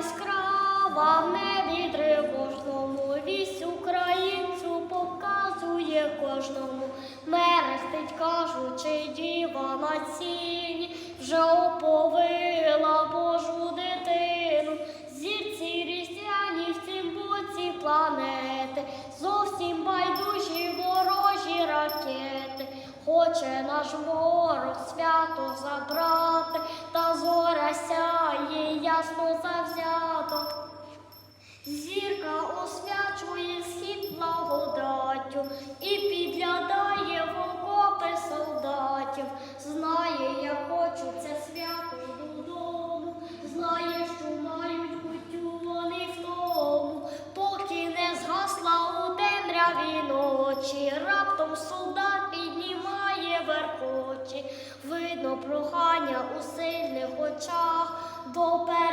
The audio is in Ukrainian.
яскрава, в небі тривожному, вісь українцю показує кожному. Мерехтить, кажучи, діва на сіні, вже оповила Божу дитину. Зірці різдвяні в цім боці планети, зовсім байдужі ворожі ракети. Хоче наш ворог свято забрати, та зоря сяє ясно завзято. Зірка освячує схід благодаттю і підглядає в окопи солдатів. Знає, як хочуться свято додому, знає, що мають кутю вони в тому, поки не згасла у темряві ночі. Раптом солдат піднімає верхочі, видно прохання у сильних очах 多悲